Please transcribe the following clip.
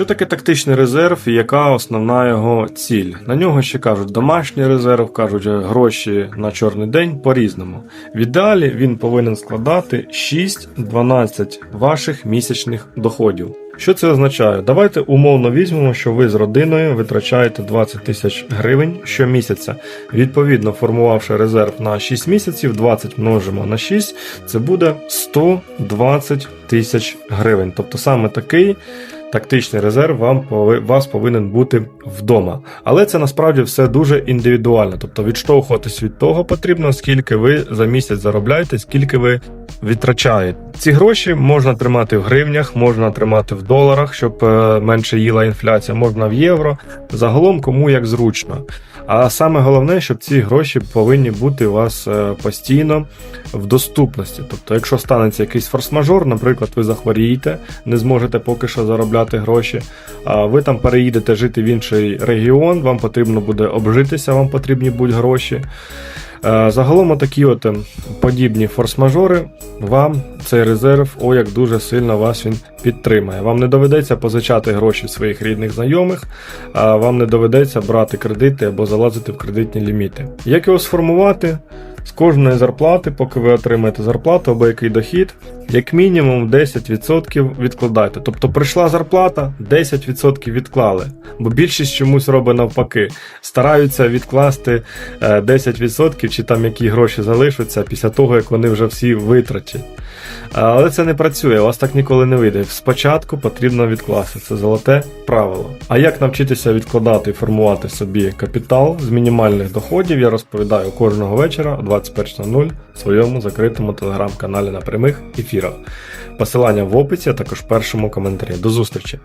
Що таке тактичний резерв і яка основна його ціль? На нього ще кажуть домашній резерв, кажуть е, гроші на чорний день по-різному. В ідеалі він повинен складати 6-12 ваших місячних доходів. Що це означає? Давайте умовно візьмемо, що ви з родиною витрачаєте 20 тисяч гривень щомісяця. Відповідно, формувавши резерв на 6 місяців, 20 множимо на 6, це буде 120 тисяч гривень. Тобто саме такий тактичний резерв вам вас повинен бути вдома. Але це насправді все дуже індивідуально. Тобто відштовхуватись від того потрібно, скільки ви за місяць заробляєте, скільки ви відтрачаєте. Ці гроші можна тримати в гривнях, можна тримати в доларах, щоб е, менше їла інфляція, можна в євро. Загалом кому як зручно. А саме головне, щоб ці гроші повинні бути у вас е, постійно в доступності. Тобто, якщо станеться якийсь форс-мажор, наприклад, ви захворієте, не зможете поки що заробляти гроші, а ви там переїдете жити в інший регіон, вам потрібно буде обжитися, вам потрібні будуть гроші. Е, Загалом такі от ем, подібні форс-мажори, вам цей резерв, о як дуже сильно вас він підтримає. Вам не доведеться позичати гроші своїх рідних знайомих, а вам не доведеться брати кредити або залазити в кредитні ліміти. Як його сформувати? З кожної зарплати, поки ви отримаєте зарплату або який дохід, як мінімум 10% відкладайте. Тобто прийшла зарплата, 10% відклали. Бо більшість чомусь робить навпаки. Стараються відкласти е, 10% чи там які гроші залишаться після того, як вони вже всі витрачать. Але це не працює, у вас так ніколи не вийде. Спочатку потрібно відкласти. Це золоте правило. А як навчитися відкладати і формувати собі капітал з мінімальних доходів, я розповідаю кожного вечора о 21.00 в своєму закритому телеграм-каналі на прямих ефірах. Посилання в описі, а також в першому коментарі. До зустрічі!